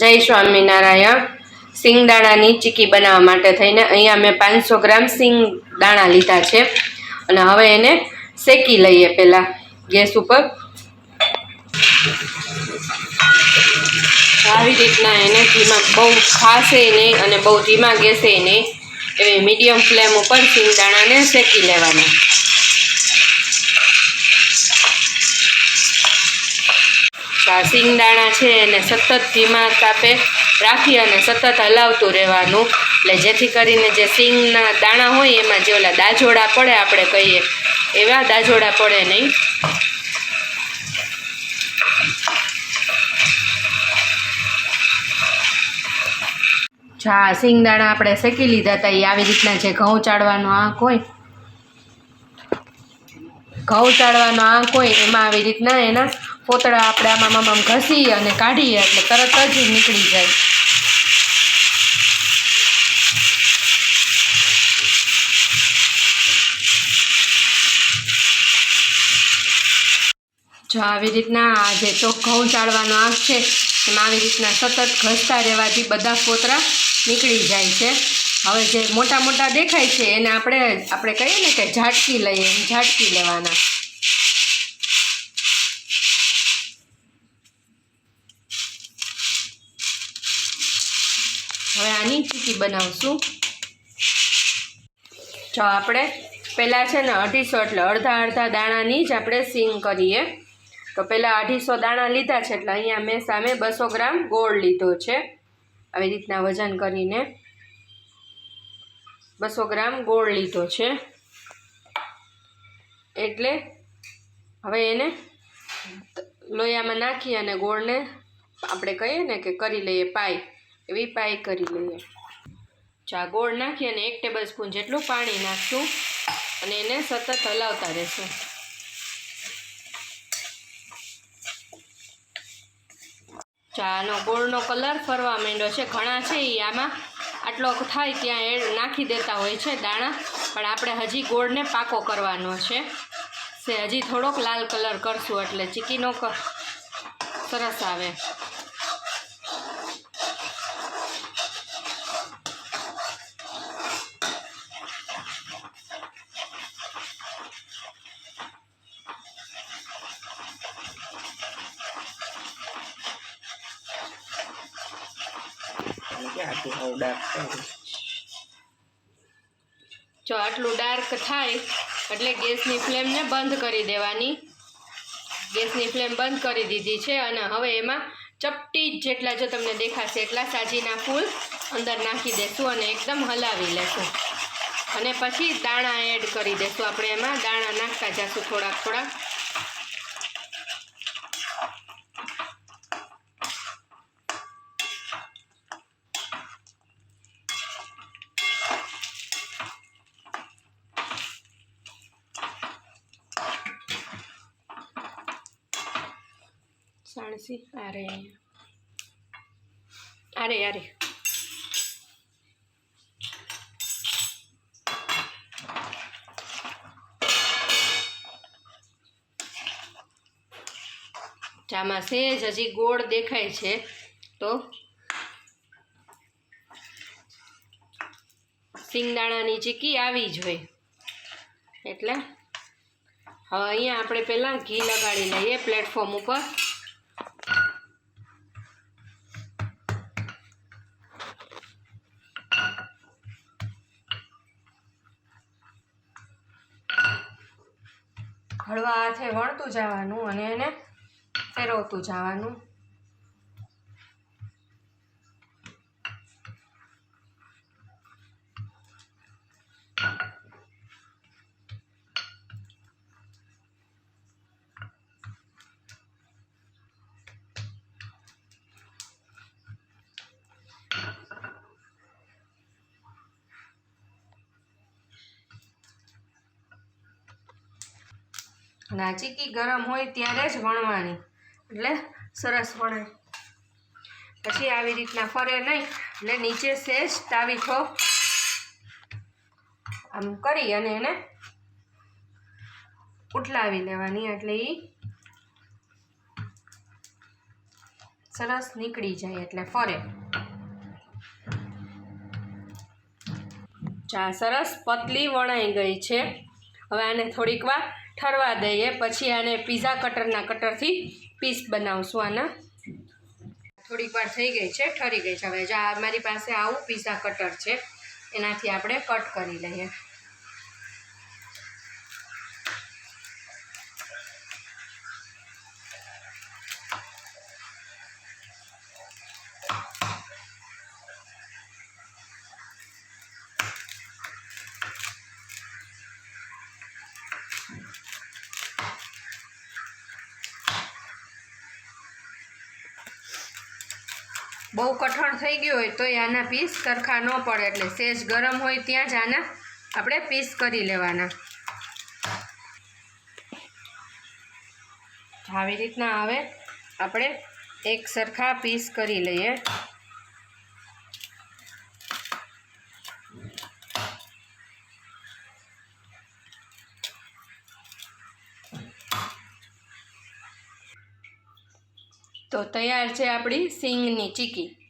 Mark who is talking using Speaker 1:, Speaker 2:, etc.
Speaker 1: જય સ્વામિનારાયણ. સિંગદાણાની ચીકી બનાવવા માટે થઈને અહીંયા મેં પાંચસો ગ્રામ સિંગદાણા લીધા છે. અને હવે એને શેકી લઈએ પહેલાં ગેસ ઉપર. આવી રીતના એને ધીમા બહુ ખાસે નહીં અને બહુ ધીમા ગેસે નહીં. એવી મીડિયમ ફ્લેમ ઉપર સિંગદાણાને શેકી લેવાના. સિંગદાણા છે એને સતત ધીમા તાપે રાખી અને સતત હલાવતું રહેવાનું. એટલે જેથી કરીને જે સિંગના દાણા હોય એમાં જે ઓલા દાજોડા પડે આપણે કહીએ, એવા દાજોડા પડે નહીં. જા સિંગદાણા આપણે શેકી લીધા હતા, એ આવી રીતના જે ઘઉં ચાળવાનો આંક હોય, ઘઉં ચાળવાનો આંક હોય, એમાં આવી રીતના એના પોતળા આપણે આમાં આમ આમ ઘસી અને કાઢીએ એટલે તરત જ નીકળી જાય. જો આવી રીતના આ જે ઘઉં ચાળવાનો આંખ છે, એમાં આવી રીતના સતત ઘસતા રહેવાથી બધા ફોતરા નીકળી જાય છે. હવે જે મોટા મોટા દેખાય છે, એને આપણે આપણે કહીએ ને કે ઝાટકી લઈએ ઝાટકી લેવાના. હવે આની ચીકી બનાવશું. જો આપણે પહેલાં છે ને અઢીસો એટલે અડધા અડધા દાણાની જ આપણે સિંગ કરીએ. તો પહેલાં અઢીસો દાણા લીધા છે એટલે અહીંયા મેં સામે બસો ગ્રામ ગોળ લીધો છે. આવી રીતના વજન કરીને બસો ગ્રામ ગોળ લીધો છે. એટલે હવે એને લોયામાં નાખી અને ગોળને આપણે કહીએ ને કે કરી લઈએ પાઈ. એવી પાઈ કરી લઈએ. ચા ગોળ નાખી અને એક ટેબલ સ્પૂન જેટલું પાણી નાખશું અને એને સતત હલાવતા રહેશું. ચાનો ગોળનો કલર ફરવા માંડ્યો છે. ઘણા છે એ આમાં. આટલો થાય ત્યાં એડ નાખી દેતા હોય છે દાણા. પણ આપણે હજી ગોળને પાકો કરવાનો છે. તે હજી થોડોક લાલ કલર કરશું એટલે ચીકીનો સરસ આવે. જો, આટલું ડાર્ક થાય, એટલે ગેસની ફ્લેમને બંધ કરી દેવાની. ગેસની ફ્લેમ બંધ કરી દીધી છે અને હવે એમાં ચપટી જેટલા જો તમને દેખાશે એટલા સાજીના ફૂલ અંદર નાખી દેશું અને એકદમ હલાવી લેશું. અને પછી દાણા એડ કરી દેશું. આપણે એમાં દાણા નાખતા જશું થોડાક થોડાક. સાણસી? અરે અરે અરે ચામાં સેજ હજી ગોળ દેખાય છે, તો? સિંગદાણાની ચીકી આવી જ હોય. એટલે? હવે અહીંયા આપણે પહેલાં ઘી લગાડી લઈએ પ્લેટફોર્મ ઉપર. હળવા હાથે વણતું જવાનું અને એને ફેરવતું જવાનું. અને ગરમ હોય ત્યારે જ વણવાની. એટલે સરસ વણે. પછી આવી રીતના ફરે નહીં એટલે નીચે સેજ તાવીથો આમ કરી અને એને ઉટલાવી લેવાની એટલે એ સરસ નીકળી જાય એટલે ફરે. ચા સરસ પતલી વણાઈ ગઈ છે. હવે આને થોડીક વાર ઠરવા દઈએ, પછી આને પીઝા કટરના કટરથી પીસ બનાવશું આના. થોડીક વાર થઈ ગઈ છે, ઠરી ગઈ છે. હવે જો, મારી પાસે આવું પીઝા કટર છે. એનાથી આપણે કટ કરી લઈએ. બહુ કઠણ થઈ ગયું હોય તો આના પીસ સરખા ન પડે એટલે સેજ ગરમ હોય ત્યાં જ આના આપણે પીસ કરી લેવાના. આવી રીતના હવે આપણે એક સરખા પીસ કરી લઈએ. તો તૈયાર છે આપણી સિંગની ચીકી.